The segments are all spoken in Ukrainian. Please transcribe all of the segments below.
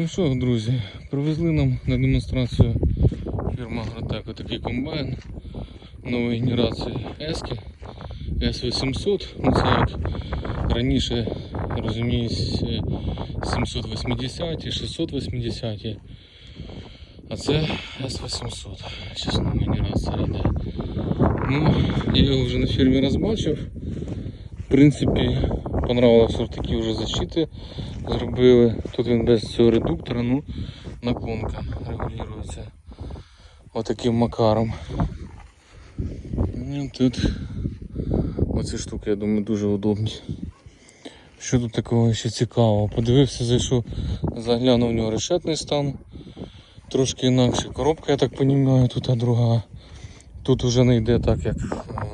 Ну що, друзі, привезли нам на демонстрацію фірма Агротек такий комбайн нової генерації Ески С800. Ну це як раніше, розумієш, 780, і 680, а це С800. Зараз нова генерація йде. Ну, я його вже на фірмі розбачив. В принципі, понравилось, що такі вже защити зробили. Тут він без цього редуктора, ну наклонка регулюється отаким макаром. Ну, тут оці штуки, я думаю, дуже удобні. Що тут такого ще цікавого? Подивився, зайшов, заглянув в нього решетний стан. Трошки інакше коробка, я так розумію, тут а друга. Тут вже не йде так, як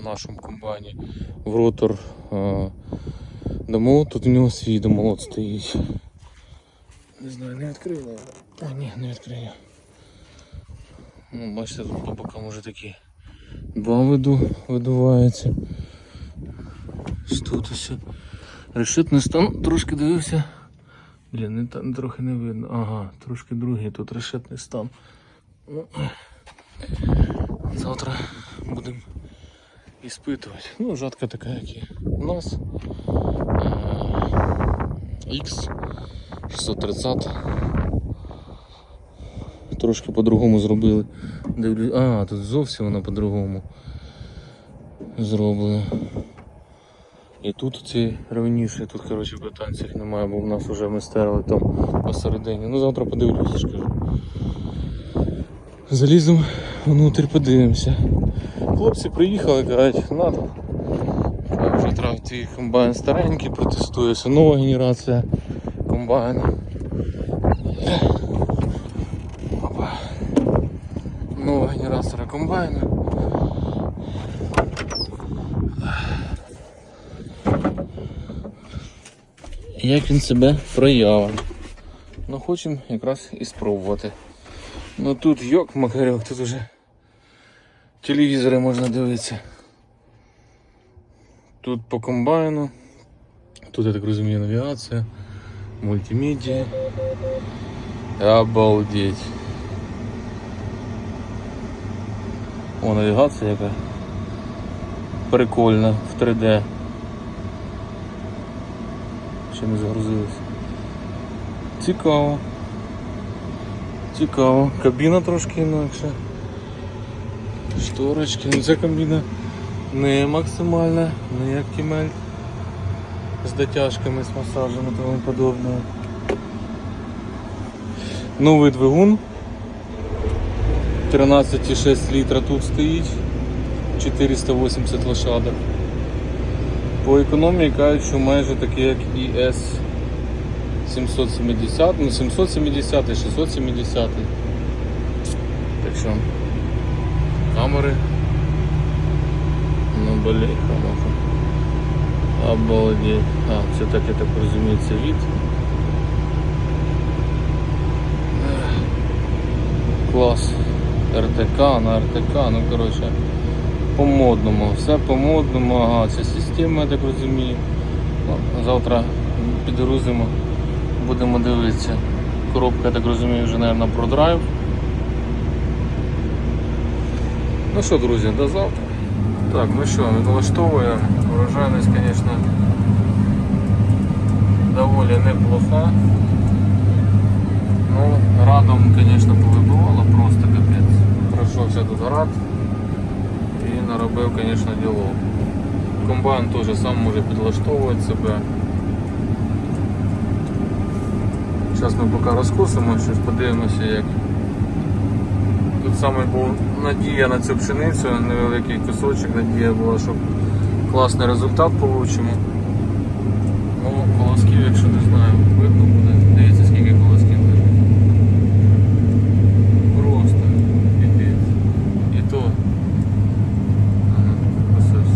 в нашому комбайні. В ротор а, тут у нього свій домолот стоїть. Не знаю, не відкрию, наверное. А, ні, не відкрию. Ну, бачите, тут по бокам уже такі два виду видуваються. Що тут усе? Решетний стан трошки дивився. Блін, не, та- трохи не видно. Ага, трошки другий тут решетний стан. Ну, Завтра будемо іспитувати. Ну, жатка така, як і у нас. X 630. Трошки по-другому зробили. Дивлюсь. А, тут зовсім вона по-другому зроблена. І тут ці раніше, тут коротше питань немає, бо в нас вже ми стерли там посередині. Ну завтра подивлюся, ж кажу. Заліземо внутрь, подивимося. Хлопці приїхали, кажуть, надо. Вже треба ті комбайн старенький, протестується нова генерація комбайну. Опа. Нова генерація комбайну. Як він себе проявив. Ну хочемо якраз і спробувати. Ну тут йок макарьок, тут уже телевізори можна дивитися. Тут по комбайну. Тут, я так розумію, навігація, мультимедіа. Обалдеть. О, навігація яка. Прикольна в 3D. Ще не загрузилось. Цікаво. Цікаво. Кабіна трошки інакша. Шторочки. Ну ця кабіна не максимальна, не як кімель. З дотяжками, з масажем і тому подобне. Новий двигун. 13,6 літра тут стоїть. 480 лошадок. По економії кажуть, що майже такі як і S 770, ну 770 670. Так що камери. Ну блін, хамаха. Обалдеть. А, це так я так розумію, це від. Клас. РТК на РТК, ну коротше, по-модному, все по-модному, ага, це система, я так розумію. Ну, завтра підгрузимо, будемо дивитися. Коробка, я так розумію, вже, мабуть, про драйв. Ну що, друзі, до завтра. Так, ну що, налаштовує. Урожайність, звісно, доволі неплоха. Ну, радом, звісно, повибивало просто капець. Пройшовся тут рад і наробив, звісно, діло. Комбайн теж сам може підлаштовувати себе. Зараз ми поки розкосимо, щось подивимося як. Тут саме був надія на цю пшеницю, невеликий кусочок, надія була, щоб класний результат получимо. Ну, колосків, якщо не знаю, видно буде. Дивіться, скільки колосків лежить. Просто піпець. І то. Ага, ось ось.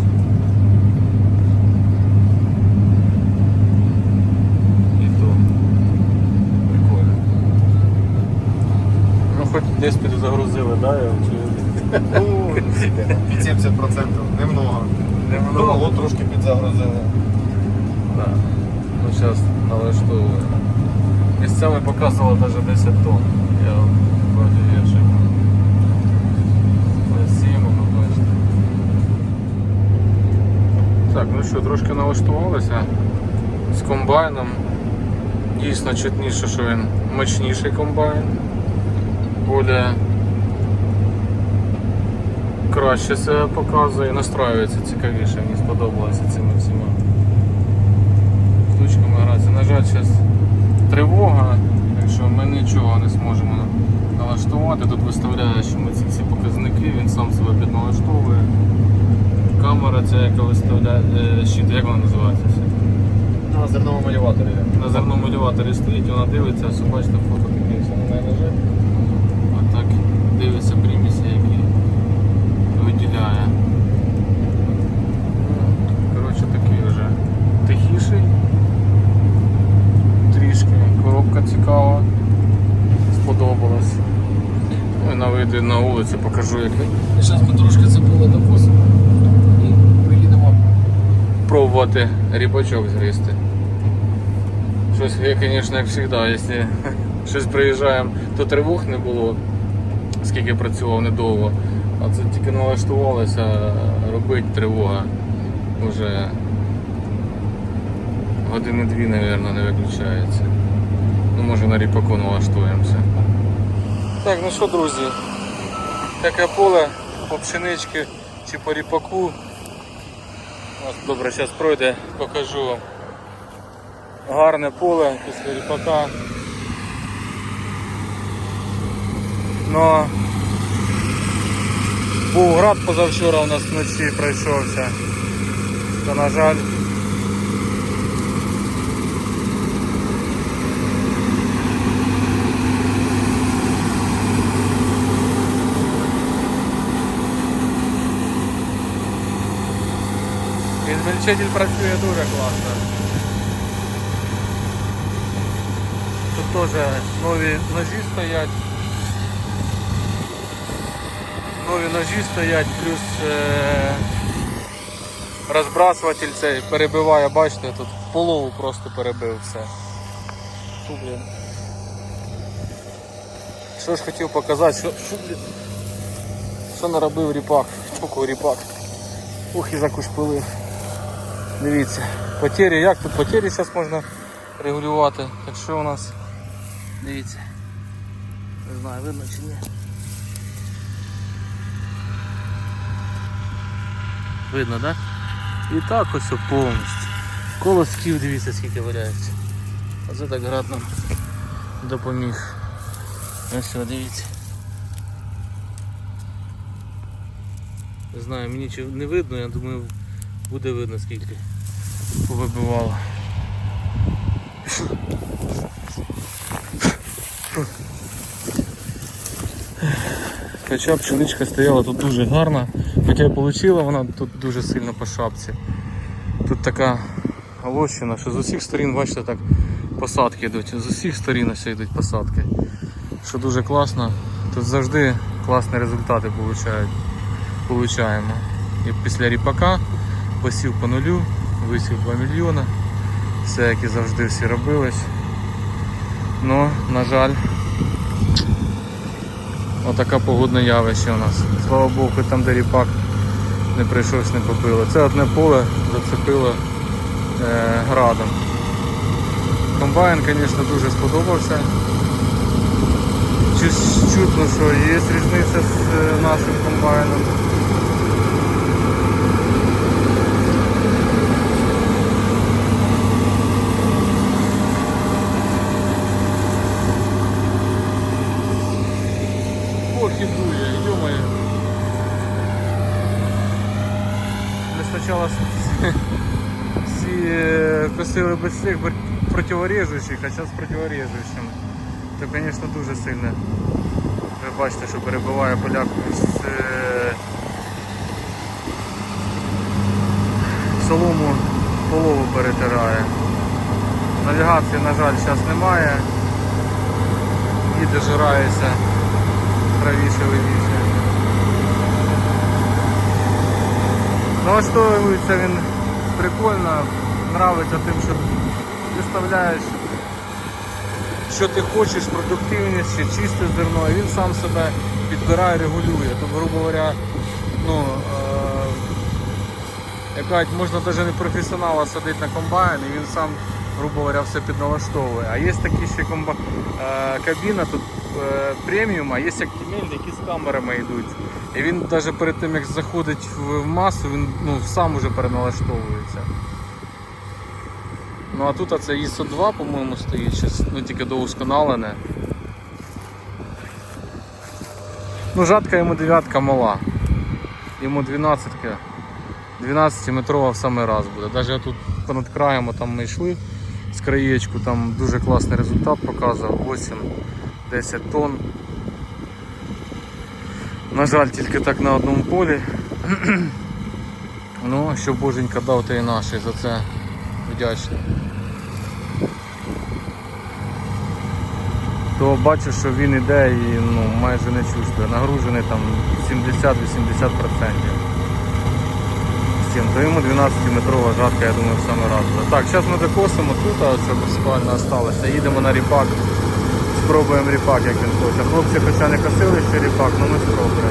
І то. Прикольно. Ну хоч десь підзагрузили, да, його, чи Ну, під 70% немного. немного? Ну, трошки Ну зараз показувало навіть 10 тонн. Я вроді я. 7, воно. Так, ну що, трошки налаштувалися з комбайном. Дійсно чутніше, що він мощніший комбайн. Более краще себе показує, настраюється цікавіше, мені сподобалося цими всіма штучками гратися. На жаль, зараз тривога, так що ми нічого не зможемо налаштувати. Тут виставляє, що ми ці всі показники, він сам себе підналаштовує. Камера ця, яка виставляє е, щит, як вона називається? На зерновому елеваторі. На зерному елеваторі стоїть, вона дивиться, ось бачите, фото таке все на неї лежить. Отак дивиться примісі, які виділяє. Ну, Коротше, такий вже тихіший. Трішки коробка цікава. Сподобалась. Ну і на вийду на вулицю покажу, як. Зараз ми трошки це було допустимо. І поїдемо пробувати ріпачок згризти. Щось я, звісно, як завжди, якщо щось приїжджаємо, то тривог не було, скільки працював недовго. А це тільки налаштувалося робити тривога. Уже години-дві, мабуть, не виключається. Ну, може на ріпаку налаштуємося. Так, ну що, друзі, таке поле по пшенички чи по ріпаку. Нас добре зараз пройде, покажу вам гарне поле після ріпака. Но був град позавчора у нас вночі пройшовся. То на жаль. Відмельчитель працює дуже класно. Тут теж нові ножі стоять. Нові ножі стоять, плюс е- розбрасуватель цей перебиває, бачите, тут в полову просто перебив все. Фу, блін. Що ж хотів показати, що, що, блін, що наробив ріпак, чуку ріпак. Ух і закушпилив. Дивіться, потері, як тут потері зараз можна регулювати. Так що у нас, дивіться, не знаю, видно чи ні. Видно, так? Да? І так ось повністю. Колосків, дивіться, скільки валяється. Оце так град нам допоміг. Ось дивіться. Не знаю, мені не видно, я думаю буде видно скільки повибивало. Хоча пшеничка стояла тут дуже гарна, хоча й отримала вона тут дуже сильно по шапці. Тут така лощина, що з усіх сторін, бачите, так посадки йдуть. З усіх сторін ось йдуть посадки. Що дуже класно. Тут завжди класні результати получають. получаємо. І після ріпака посів по нулю, висів 2 мільйона. Все як і завжди всі робилось. Ну, на жаль, отака погодне явище у нас. Слава Богу, там де ріпак не прийшовся, не побило. Це одне поле зацепило е, градом. Комбайн, звісно, дуже сподобався. Чутно, що є різниця з е, нашим комбайном. Ох і дує, ё-моё. Ми спочатку всі е, косили без цих бр- а зараз з противорежущими. Це, звісно, дуже сильно. Ви бачите, що перебиває поляк з е, солому полову перетирає. Навігації, на жаль, зараз немає. Їде жирається правіше левіше. Налаштовується він прикольно, нравиться тим, що виставляєш що ти хочеш, продуктивність чи чисте зерно, і він сам себе підбирає, регулює. Тобто, грубо говоря, ну, е, як кажуть, можна навіть не професіонала садити на комбайн, і він сам, грубо говоря, все підналаштовує. А є такі ще комба... е, кабіна тут е, преміум, а є як тімель, які з камерами йдуть. І він навіть перед тим як заходить в, масу, він ну, сам уже переналаштовується. Ну а тут це ISO 2, по-моєму, стоїть ну тільки доусконалене. Ну, жатка йому дев'ятка мала. Йому 12 12-метрова в самий раз буде. Навіть тут понад краєм там ми йшли з краєчку, там дуже класний результат показував 8-10 тонн. На жаль, тільки так на одному полі. ну, що боженька дав, то і наші за це вдячний. То бачу, що він іде і ну, майже не чувствує. Нагружений там 70-80%. З. То йому 12-метрова жатка, я думаю, в саме раз. Так, зараз ми докосимо тут, а це буквально залишилося. Їдемо на ріпак. Спробуємо ріпак, як він хоче. Хлопці хоча не косили ще ріпак, але ми спробуємо.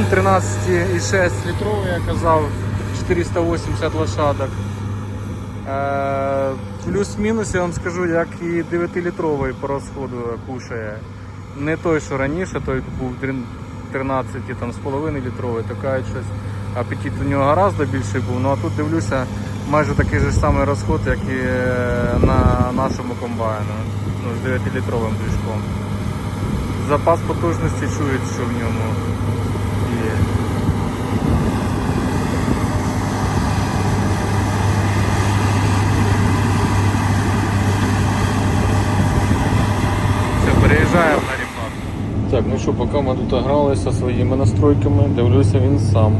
Двигун 13,6 літровий, я казав, 480 лошадок. Е, Плюс-мінус я вам скажу, як і 9-літровий по розходу кушає. Не той, що раніше, той був 13 там, з половиною літровий, то кажуть щось. Апетит у нього гораздо більший був. Ну а тут дивлюся майже такий же самий розход, як і е, на нашому комбайну. Ну, з 9-літровим движком. Запас потужності чують, що в ньому Так, ну що, поки ми тут гралися своїми настройками, дивлюся, він сам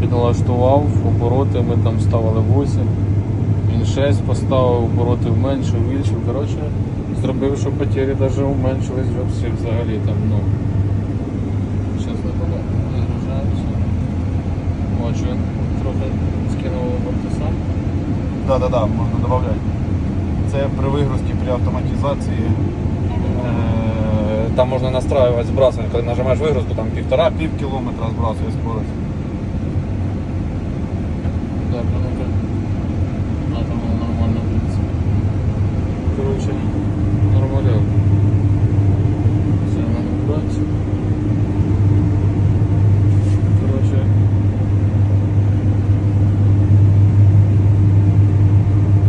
підналаштував обороти, ми там ставили 8. Він 6 поставив, обороти вменшив, більшив. Коротше, зробив, що потері навіть уменшились вже всі взагалі там, ну. Зараз не вигружається. Бачу, він трохи обороти сам. Да, да, да, можна додати. Це при вигрузці, при автоматизації. Е, Там можна настраювати збрасування, коли нажимаєш вигрузку, там півтора, пів кілометра збрасує скорость. Так, ну так. А там воно нормально в принципі. Коротше, нормаляк. Все, надо брати. Коротше.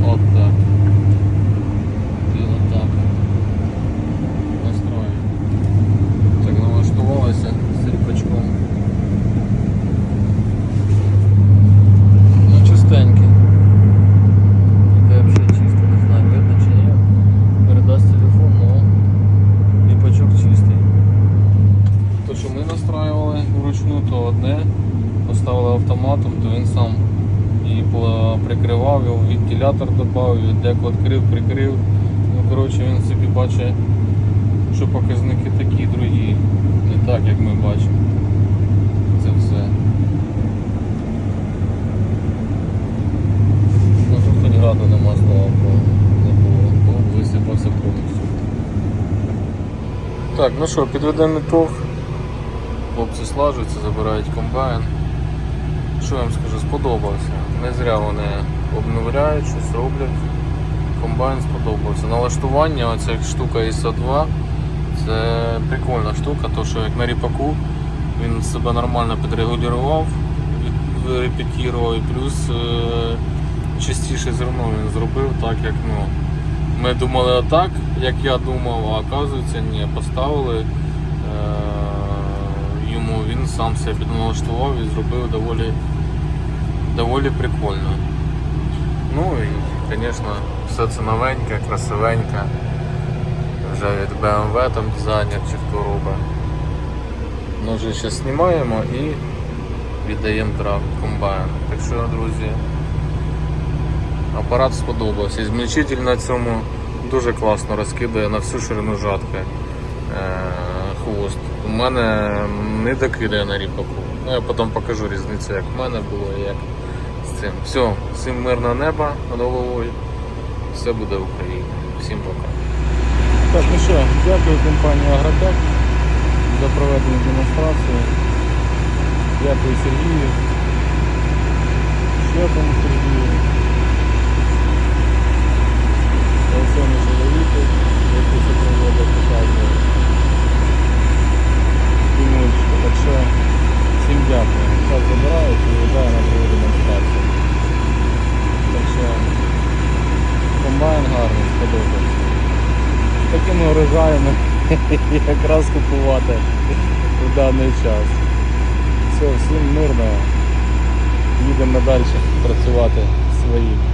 От так. І от так. Настрою. Так налаштувалося з ріпачком. Ну, чистенький. Іде вже чисто, не знаю, видно чи ні. Передасть телефон, але ліпачок чистий. То, що ми настраювали вручну, то одне. Поставили автоматом, то він сам і прикривав, його вентилятор додав, деко відкрив, прикрив. Ну, коротше, він собі бачить, що показники такі другі. Не так, як ми бачимо. Це все. Ну тут хоч граду нема слава Богу. Не було. Бог висипався повністю. Так, ну що, підведемо ітог. Хлопці слажуються, забирають комбайн. Що я вам скажу, сподобався. Не зря вони обновляють, щось роблять. Комбайн сподобався. Налаштування, оця штука ISO 2, це прикольна штука, то що як на ріпаку він себе нормально підрегулював, репетірував і плюс е, частіше зерно він зробив так, як ну. Ми думали отак, як я думав, а оказується ні, поставили е, йому, він сам себе підналаштував і зробив доволі, доволі прикольно. Ну і, звісно, все це новеньке, красивеньке. Вже від BMW там дизайнер хто робить. Вже зараз знімаємо і віддаємо трак комбайн. Так що, друзі, апарат сподобався. Змільчитель на цьому дуже класно розкидає на всю ширину жатки е, хвост. У мене не докидає на ріпаку. Ну, я потім покажу різницю, як в мене було і як цим. Все, всім мирного неба над головою. Все буде в Україні. Всім пока. Так, ну що, дякую компанії Агротек за проведення демонстрації. Дякую Сергію. Ще кому Сергію. Олексійну чоловіку, який це проводить, показує. Тимурчику. Так що всім дякую. Зараз забирають і виїжджаю на другу демонстрацію. Так що комбайн гарний, сподобався. З такими урожаями якраз купувати в даний час. Все, всім мирно. Їдемо далі працювати своїм.